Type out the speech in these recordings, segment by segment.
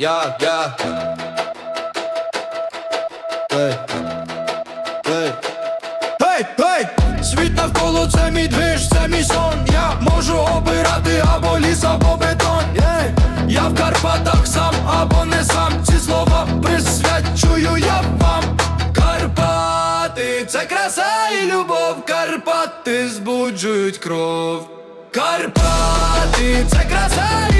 я, я. Ей, ей. Гей, гей! Світ навколо це мій движ, це мій сон. Я можу обирати або ліс, або бетон. Ей, Я в Карпатах сам або не сам. Ці слова присвячую я вам. Карпати, це краса і любов. Карпати збуджують кров. Карпати, це краса і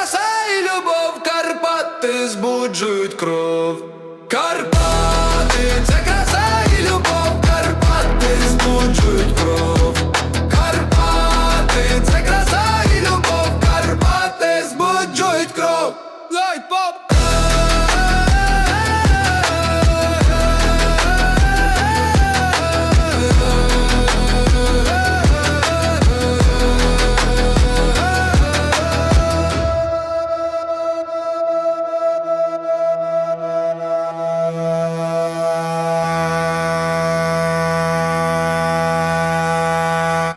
збуджують кров. Карпати, це